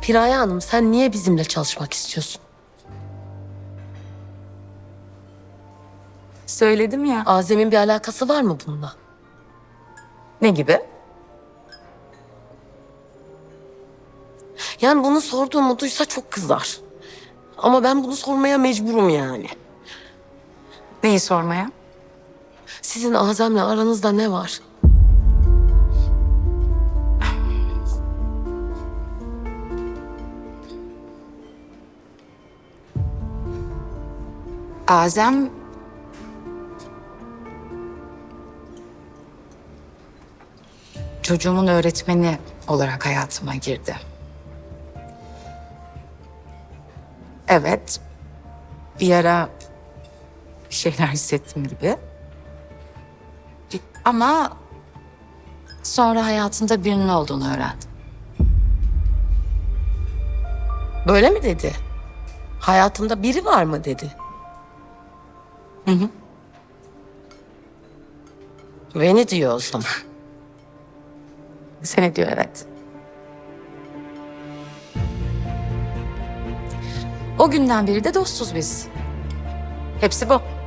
Piraye Hanım sen niye bizimle çalışmak istiyorsun? Söyledim ya. Azem'in bir alakası var mı bununla? Ne gibi? Yani bunu sorduğumu duysa çok kızar. Ama ben bunu sormaya mecburum yani. Neyi sormaya? Sizin Azem'le aranızda ne var? Azem... Çocuğumun öğretmeni olarak hayatıma girdi. Evet, bir ara bir şeyler hissettim gibi. Ama sonra hayatında birinin olduğunu öğrendim. Böyle mi dedi? Hayatında biri var mı dedi? Hı hı. Beni diyor o zaman. Seni diyor evet. O günden beri de dostuz biz. Hepsi bu.